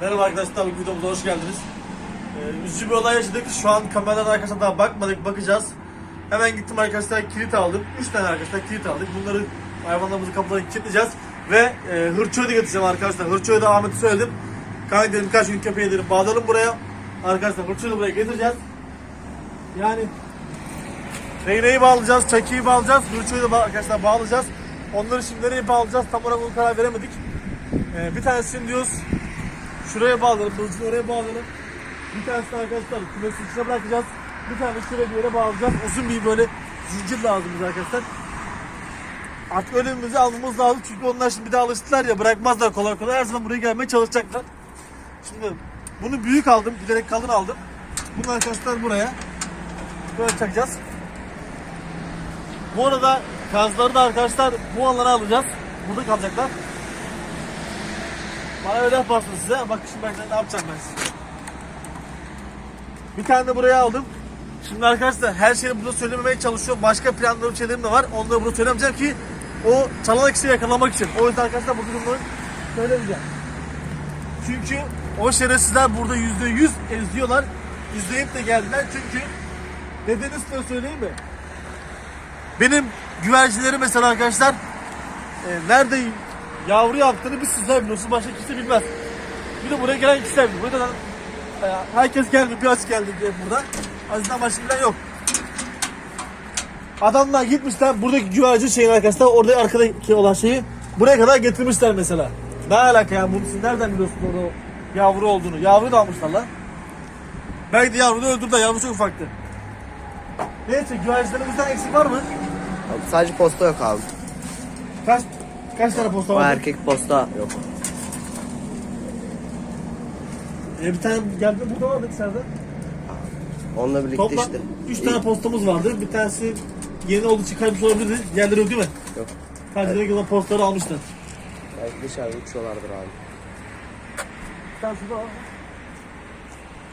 Merhaba arkadaşlar, bugün videomuza hoş geldiniz. Ee, üzücü bir olay yaşadık. Şu an kameradan arkadaşlar daha bakmadık, bakacağız. Hemen gittim arkadaşlar, kilit aldım. 3 tane arkadaşlar kilit aldık. Bunları hayvanlarımızın kapılarını kilitleyeceğiz. Ve e, hırçoyu da getireceğim arkadaşlar. Hırçoyu da Ahmet'e söyledim. Kanka dedim birkaç gün köpeği dedim bağlayalım buraya. Arkadaşlar hırçoyu da buraya getireceğiz. Yani Reyne'yi bağlayacağız, Çaki'yi bağlayacağız, Hırçoyu da arkadaşlar bağlayacağız. Onları şimdi nereye bağlayacağız tam olarak onu karar veremedik. Ee, bir tanesini diyoruz şuraya bağlayalım, kılıcını oraya bağlayalım. Bir tanesini arkadaşlar kümesin içine bırakacağız. Bir tane şuraya bir yere bağlayacağız. Uzun bir böyle zincir lazım bize arkadaşlar. Artık önümüzü almamız lazım çünkü onlar şimdi bir daha alıştılar ya bırakmazlar kolay kolay her zaman buraya gelmeye çalışacaklar. Şimdi bunu büyük aldım, giderek kalın aldım. Bunu arkadaşlar buraya böyle çakacağız. Bu arada kazları da arkadaşlar bu alana alacağız. Burada kalacaklar. Bana öyle yaparsınız size. Bak şimdi ben ne yapacağım ben size. Bir tane de buraya aldım. Şimdi arkadaşlar her şeyi burada söylememeye çalışıyorum. Başka planlarım şeylerim de var. Onları burada söylemeyeceğim ki o çalan kişiyi yakalamak için. O yüzden arkadaşlar bu durumları söylemeyeceğim. Çünkü o şerefsizler burada yüzde yüz eziyorlar. İzleyip de geldiler çünkü nedeni size söyleyeyim mi? Benim güvercinleri mesela arkadaşlar e, nerede yavru yaptığını bir sizler biliyorsunuz. Başka kimse bilmez. Bir de buraya gelen kişiler biliyor. Burada e, herkes geldi, bir aç geldi diye burada. Azizden başka bilen yok. Adamlar gitmişler buradaki güvercin şeyin arkadaşlar orada arkadaki olan şeyi buraya kadar getirmişler mesela. Ne alaka ya bunu siz nereden biliyorsunuz orada yavru olduğunu? Yavru da almışlar lan. Belki de yavru da öldürdüler. Yavru çok ufaktı. Neyse güvercinlerimizden eksik var mı? Sadece posta yok abi. Kaç kaç tane posta O var? erkek posta yok. E, bir tane geldi burada vardı içeride. Onunla birlikte Toplam işte. 3 tane postamız vardı. Bir tanesi yeni olduğu için kaymış olabilirdi. Diğerleri yok değil mi? Yok. Evet. gelen postaları almışlar. Belki dışarıda uçuyorlardır abi. Bir tane şurada var.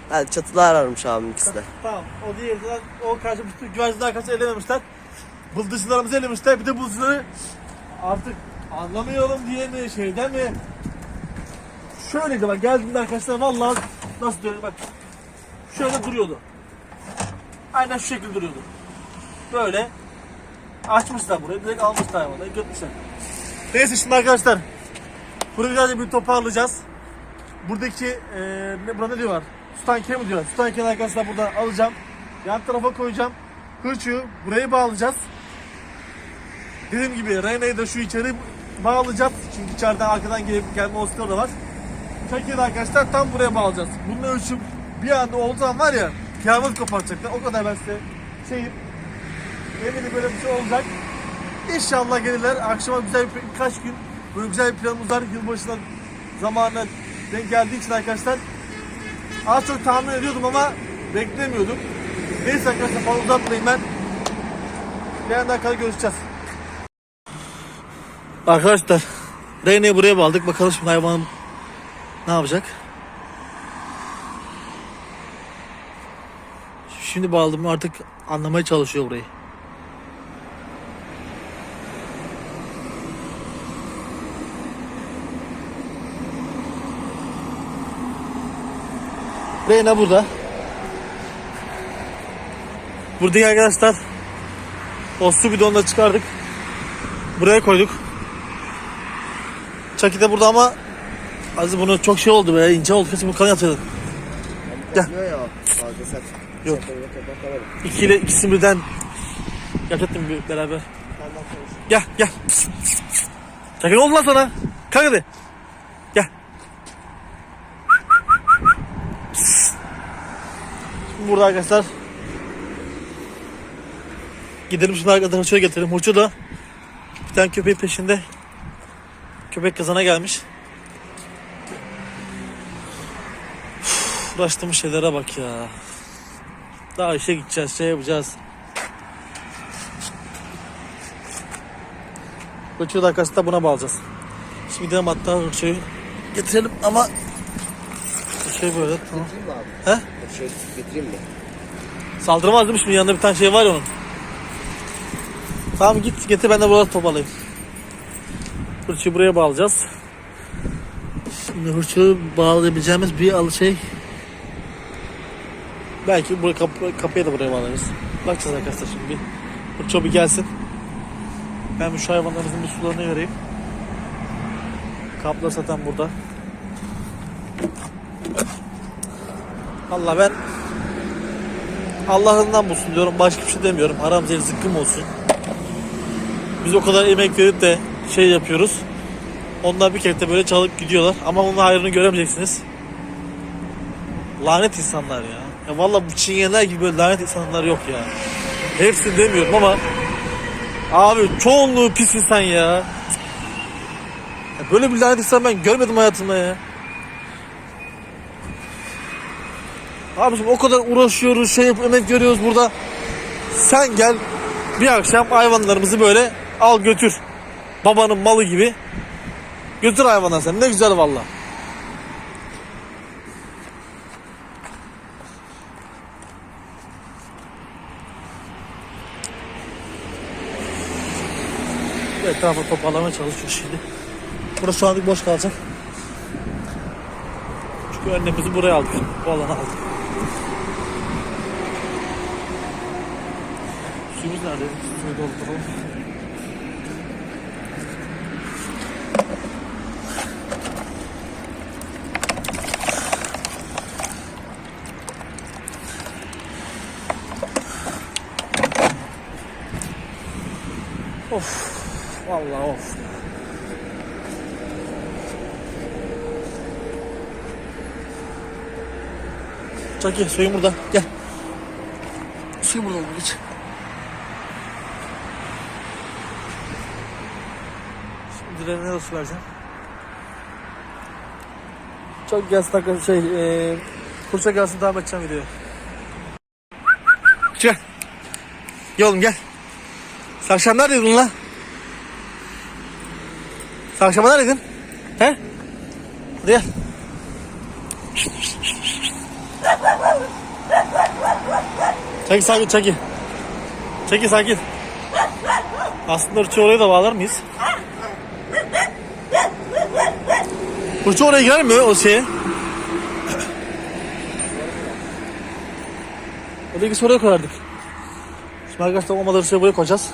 Ha, çatıda ararmış abim ikisi de. Tamam. O diğerinden o karşı bütün güvercinler arkası elememişler. Bıldızcılarımızı elemişler. Bir de bıldızcıları artık anlamıyorum diye mi şeyden mi? Şöyleydi bak geldiğinde arkadaşlar vallahi nasıl diyorum bak. Şöyle duruyordu. Aynen şu şekilde duruyordu. Böyle açmışlar burayı. Direkt almışlar hayvanları götmüşler. Neyse şimdi arkadaşlar. Burayı birazcık bir toparlayacağız. Buradaki eee ne, buna ne diyorlar? Stanke mi diyorlar? Stanke'ni arkadaşlar buradan alacağım. Yan tarafa koyacağım. Hırçığı buraya bağlayacağız. Dediğim gibi Rene'yi de şu içeri bağlayacağız. Çünkü içeriden arkadan gelip gelme olasılığı da var. Da arkadaşlar tam buraya bağlayacağız. Bunun ölçüm bir anda olduğu var ya kıyamet kopartacaklar. O kadar ben size şeyim. Eminim böyle bir şey olacak. İnşallah gelirler. Akşama güzel bir, birkaç gün böyle güzel bir planımız var. Yılbaşına zamanına denk geldiği için arkadaşlar az çok tahmin ediyordum ama beklemiyordum. Neyse arkadaşlar fazla uzatmayayım ben. Yarından kadar görüşeceğiz. Arkadaşlar Rene'yi buraya bağladık. Bakalım şimdi hayvanım ne yapacak? Şimdi bağladım artık anlamaya çalışıyor burayı. Reyna burada. Buradaki arkadaşlar o su bidonunu çıkardık. Buraya koyduk. Çaki de burada ama Aziz bunu çok şey oldu be ince oldu kesin bu kan yatırdı. Gel. Ya fazla sert. Yok. İkiyle ikisini birden yapacaktım bir beraber. Gel gel. Çaki ne oldu lan sana? Kalk hadi. Gel. Şimdi burada arkadaşlar Gidelim şimdi arkadaşlar şöyle getirelim. Hurçu da bir tane köpeğin peşinde. Köpek kazana gelmiş. Üf, Uğraştığımız şeylere bak ya. Daha işe gideceğiz, şey yapacağız. Hırçıyı da arkadaşlar buna bağlayacağız. Şimdi gidelim hatta hırçıyı getirelim ama şey böyle tamam. He? Şey getireyim mi? Saldırmaz değil mi şimdi yanında bir tane şey var ya onun. Tamam git getir ben de burada toparlayayım. Fırçayı buraya bağlayacağız. Şimdi hırçığı bağlayabileceğimiz bir al şey belki buraya kapı, kapıya da buraya bağlarız. Bakacağız arkadaşlar şimdi bir hırçı bir gelsin. Ben şu hayvanlarımızın bir sularını vereyim. Kaplar zaten burada. Allah ben Allah'ından bulsun diyorum. Başka bir şey demiyorum. Haram zehir zıkkım olsun. Biz o kadar emek verip de şey yapıyoruz. Onlar bir kere de böyle çalıp gidiyorlar. Ama onun hayrını göremeyeceksiniz. Lanet insanlar ya. Ya vallahi bu çingeneler gibi böyle lanet insanlar yok ya. Hepsini demiyorum ama abi çoğunluğu pis insan ya. ya böyle bir lanet insan ben görmedim hayatımda ya. Abicim o kadar uğraşıyoruz, şey yapıp emek görüyoruz burada. Sen gel bir akşam hayvanlarımızı böyle al götür. Babanın malı gibi. Götür hayvanlar sen. Ne güzel valla. Etrafa toparlamaya çalışıyor şimdi. Burası şu anlık boş kalacak. Çünkü önlemimizi buraya aldık. Bu alana aldık. Suyumuz nerede? Suyu dolduralım. Çaki suyun burada. Gel. Suyu burada oldu geç. Şimdi diğerine de su vereceğim. Çok gelsin dakika şey e, fırça gelsin devam edeceğim videoya. Gel. Gel oğlum gel. Sen akşam neredeydin lan? Sen akşam neredeydin? He? Hadi gel. Çekil sakin çekil. Çekil sakin. Aslında Urçu oraya da bağlar mıyız? Urçu oraya girer mi o şeye? O bilgisi oraya koyardık. Şimdi arkadaşlar olmadan şey buraya koyacağız.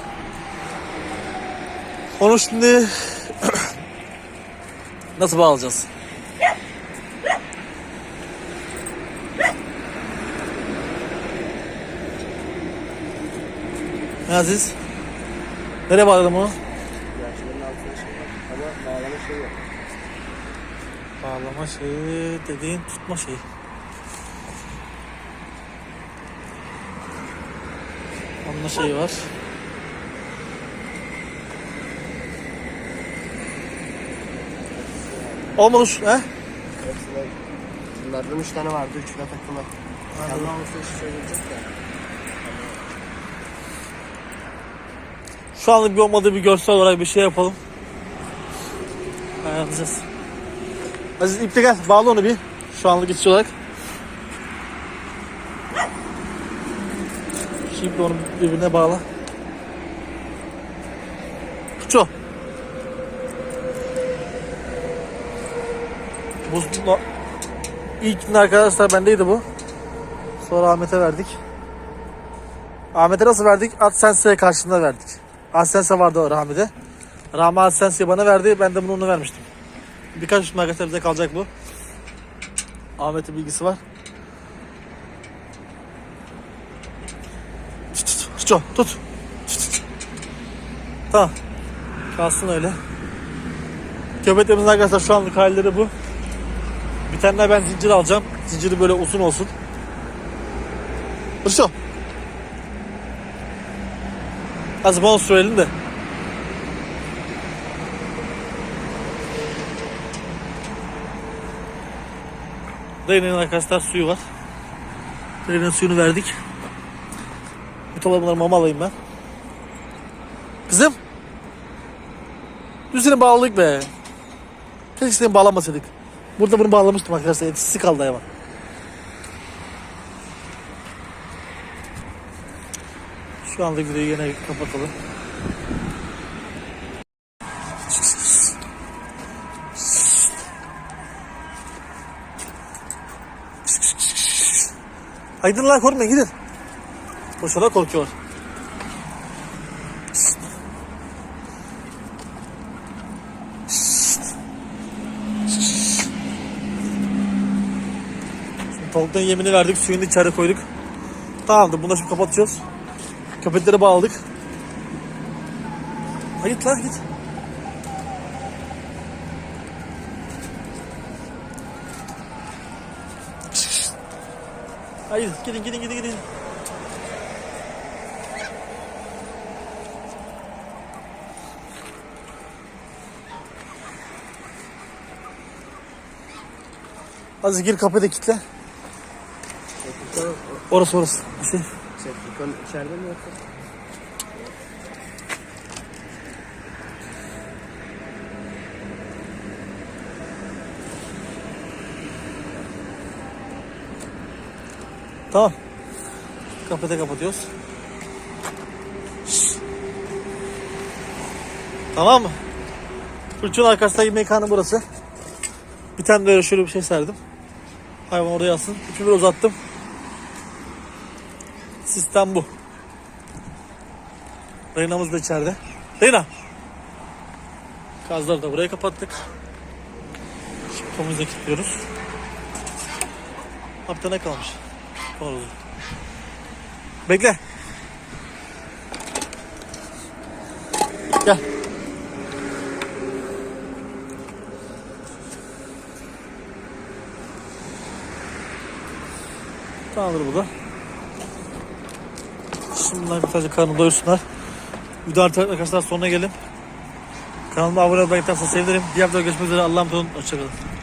Onu şimdi nasıl bağlayacağız? Ne Aziz? Nereye bağladın bunu? Yaşların altında şey var. Ama bağlama şey yok. Bağlama şeyi dediğin tutma şeyi. Onun şeyi var. Olmadı şu, he? Hepsine bunlardan üç tane vardı. Üçüne takılı. Yanına olsa iş söyleyecek de. Şu anlık bir olmadığı bir görsel olarak bir şey yapalım. Ayarlayacağız. Aziz iple gel bağla onu bir. Şu anlık geçici olarak. Şimdi onu birbirine bağla. Kuço. Bu ilk arkadaşlar bendeydi bu. Sonra Ahmet'e verdik. Ahmet'e nasıl verdik? AdSense'ye karşılığında verdik. AdSense vardı Rahmi'de. Rahmi AdSense'yi bana verdi. Ben de bunu ona vermiştim. Birkaç gün arkadaşlar bize kalacak bu. Ahmet'in bilgisi var. Tut tut. Tamam. Kalsın öyle. Köpeklerimizin arkadaşlar şu anlık halleri bu. Bir tane ben zincir alacağım. Zinciri böyle uzun olsun. Hırşo. Az bana söyleyelim de. Dayının arkadaşlar suyu var. Dayının suyunu verdik. Bir dolabına mama alayım ben. Kızım. Dün bağladık be. Keşke seni bağlamasaydık. Burada bunu bağlamıştım arkadaşlar. Etkisi kaldı hayvan. Şu anda videoyu yine kapatalım. Aydınlığa korkmayın gidin. Boşuna korkuyorlar. Şimdi tavukların yemini verdik, suyunu içeri koyduk. Tamamdır, bunu da şimdi kapatıyoruz. Köpekleri bağladık. Haydi lan git. Haydi gidin gidin gidin gidin. Azıcık gir kapıyı da. Furkan, Orası orası. Bir şey. Şey, Furkan içeride mi yoksa? Tamam. Kapıyı da kapatıyoruz. Tamam mı? Fırçanın arkasındaki mekanı burası. Bir tane de öyle şöyle bir şey serdim. Hayvan oraya alsın. İpimi uzattım. Sistem bu. Reyna'mız da içeride. Reyna. Kazları da buraya kapattık. Da kilitliyoruz. Ha, Bir tane kalmış. Horozu. Bekle. Gel. Tamamdır bu da. Bunlar sadece karnını doyursunlar. Video artık arkadaşlar sonuna gelin. Kanalıma abone olmayı sevinirim. Diğer videoda görüşmek üzere. Allah'a emanet. Hoşçakalın.